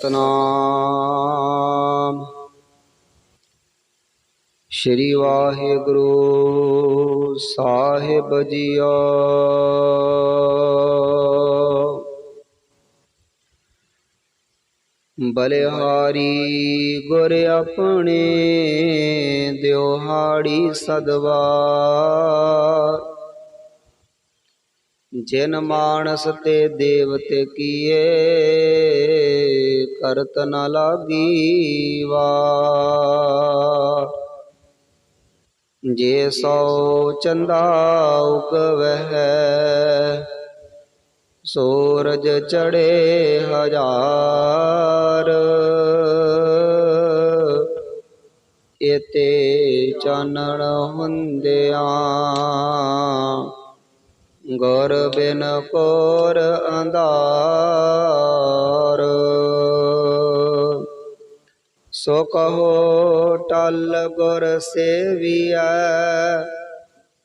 ਸਤਨਾਮ। ਸ਼੍ਰੀ ਵਾਹਿਗੁਰੂ ਸਾਹਿਬ ਜੀਓ। ਬਲਿਹਾਰੀ ਗੁਰ ਆਪਣੇ ਦਿਵਹਾੜੀ ਸਦਵਾਰ। ਜਿਨ ਮਾਨਸ ਤੇ ਦੇਵਤ ਕੀਏ ਕਰਤ ਨ ਲਾਗੀ ਵਾ ਜੇ ਸੋ ਚੰਦਾ ਉਗਵਹਿ, ਸੂਰਜ ਚੜੇ ਹਜ਼ਾਰ। ਇਤੇ ਚਾਨਣ ਹੁੰਦਿਆਂ ਗੁਰ ਬਿਨ ਕੋਰ ਅੰਧਾਰ। ਸੋ ਕਹੋ ਟਲ ਗੁਰ ਸੇਵੀਐ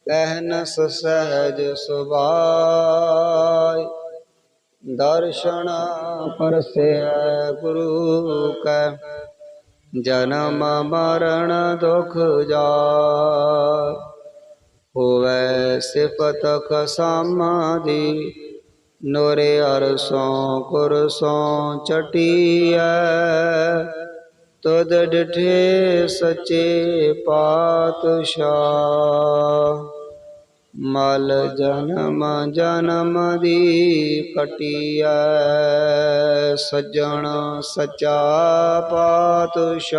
ਕਹਿਨਸ ਸਹਿਜ ਸੁਭਾਇ। ਦਰਸ਼ਨ ਪਰਸੈ ਗੁਰੂ ਕੈ, ਜਨਮ ਮਰਨ ਦੁਖ ਜਾਇ। ਹੋਵੇ ਸਿਫਤ ਖਸਮਾਦੀ, ਨੋਰੇ ਅਰਸੋਂ ਕੁਰਸੋਂ ਚਟੀਐ। ਤੁਧ ਡਿਠੇ ਸੱਚੇ ਪਾਤਸ਼ਾਹ। ਮਲ ਜਨਮ ਜਨਮ ਦੀ ਕਟੀਐ, ਸੱਜਣ ਸੱਚਾ ਪਾਤਸ਼ਾਹ।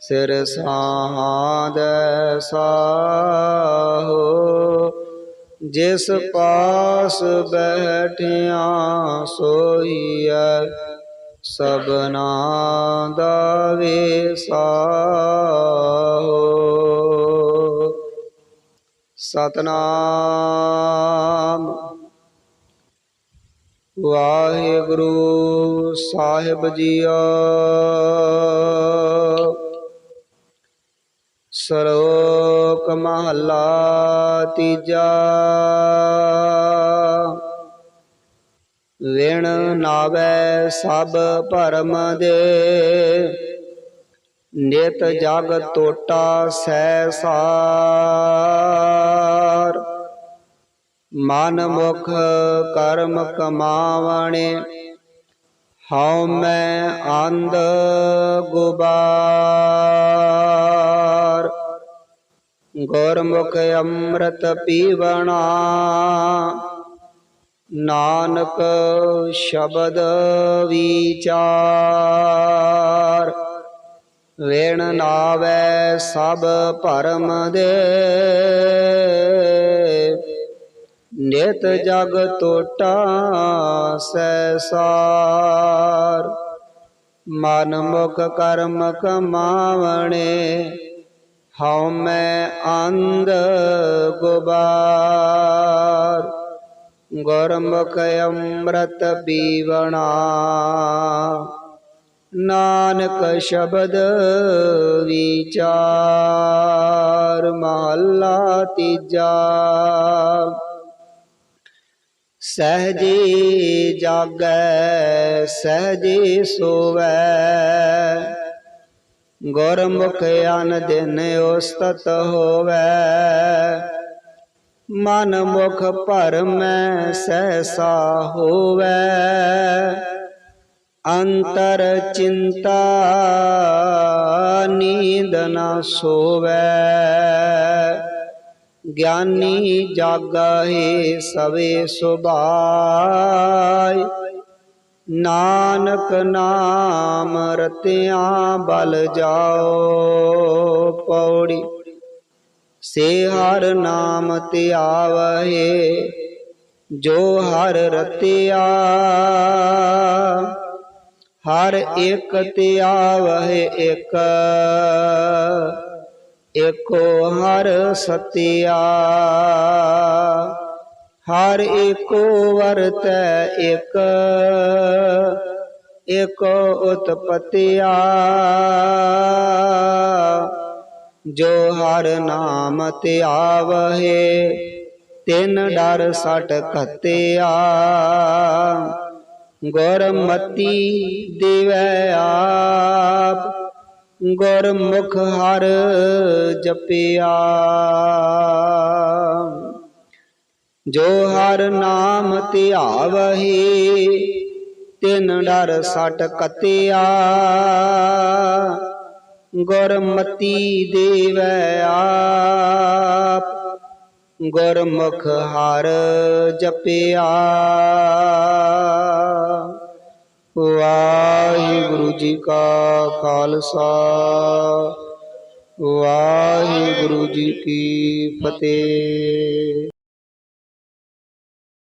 ਸਿਰ ਸਾਧ ਸਾਹੋ, ਜਿਸ ਪਾਸ ਬੈਠਿਆ ਸੋਈਐ ਸਬਨਾ ਦਾ ਵੇਸਾਹੋ। ਸਤਨਾਮ। ਵਾਹਿਗੁਰੂ ਸਾਹਿਬ ਜੀਓ। ਸ਼ਲੋਕ ਮਹਲਾ ਤੀਜਾ। ਵਿਣ ਨਾਵੇ ਸਭ ਭਰਮ ਦੇ। ਨਿਤ ਜਗ ਟੋਟਾ ਸੈ ਸਾਰ। ਮਨ ਮੁਖ ਕਰਮ ਕਮਾਵਣੇ, ਹਉ ਮੈਂ ਅੰਧ ਗੁਬਾਰ। ਗੁਰਮੁਖ ਅੰਮ੍ਰਿਤ ਪੀਵਣਾ ਨਾਨਕ ਸ਼ਬਦ ਵਿਚਾਰ, ਵੇਣ ਨਾਵੇ ਸਭ ਭਰਮ ਦੇ। ਨਿਤ ਜਗ ਟੋਟਾ ਸੈਸਾਰ ਮਨ ਮੁਖ ਕਰਮ ਕਮਾਵਣੇ, ਹਉ ਮੈਂ ਅੰਧ ਗੁਬਾਰ। ਗੁਰਮੁਖ ਅੰਮ੍ਰਿਤ ਪੀਵਣਾ ਨਾਨਕ ਸ਼ਬਦ ਵਿਚਾਰ ਮਹਲਾ ਤੀਜਾ ਸਹਜੀ ਜਾਗੈ ਸਹਜੀ ਸੋਵੈ ਗੁਰਮੁਖ ਅਨ ਦਿਨ ਉਸਤਤ ਹੋਵੈ ਮਨ ਮੁਖ ਭਰਮੈ ਸਹਸਾ ਹੋਵੈ। ਅੰਤਰ ਚਿੰਤਾ ਨੀਂਦ ਨਾ ਸੋਵੈ। ਗਿਆਨੀ ਜਾਗਹਿ ਸਵੇ ਸੁਭਾਇ। ਨਾਨਕ ਨਾਮ ਰਤਿਆਂ ਬਲ ਜਾਓ, ਪੌੜੀ ਸੇ ਹਰ ਨਾਮ ਧਿਆਵਹਿ ਜੋ ਹਰ ਰਤਿਆ, ਹਰ ਇੱਕ ਧਿਆਵਹਿ ਇੱਕ, ਏਕੋ ਹਰ ਸਤਿਆ, ਹਰ ਏਕੋ ਵਰਤੈ ਇਕ, ਏਕੋ ਉਤਪਤਿਆ। ਜੋ ਹਰ ਨਾਮ ਧਿਆਵਹਿ ਤਿਨ ਡਰ ਸਟ ਕਤਿਆ ਗੁਰਮਤੀ ਦੇਵੈ ਆਪ, ਗੁਰਮੁਖ ਹਰ ਜਪਿਆ। ਜੋ ਹਰ ਨਾਮ ਧਿਆਵਹਿ ਤਿਨ ਡਰ ਸਟ ਕਤਿਆ ਗੁਰਮਤੀ ਦੇਵੈ ਆਪ ਗੁਰਮੁਖ ਹਰ ਜਪਿਆ। ਵਾਹਿਗੁਰੂ ਜੀ ਕਾ ਖਾਲਸਾ ਵਾਹਿਗੁਰੂ ਜੀ ਕੀ ਫਤਿਹ।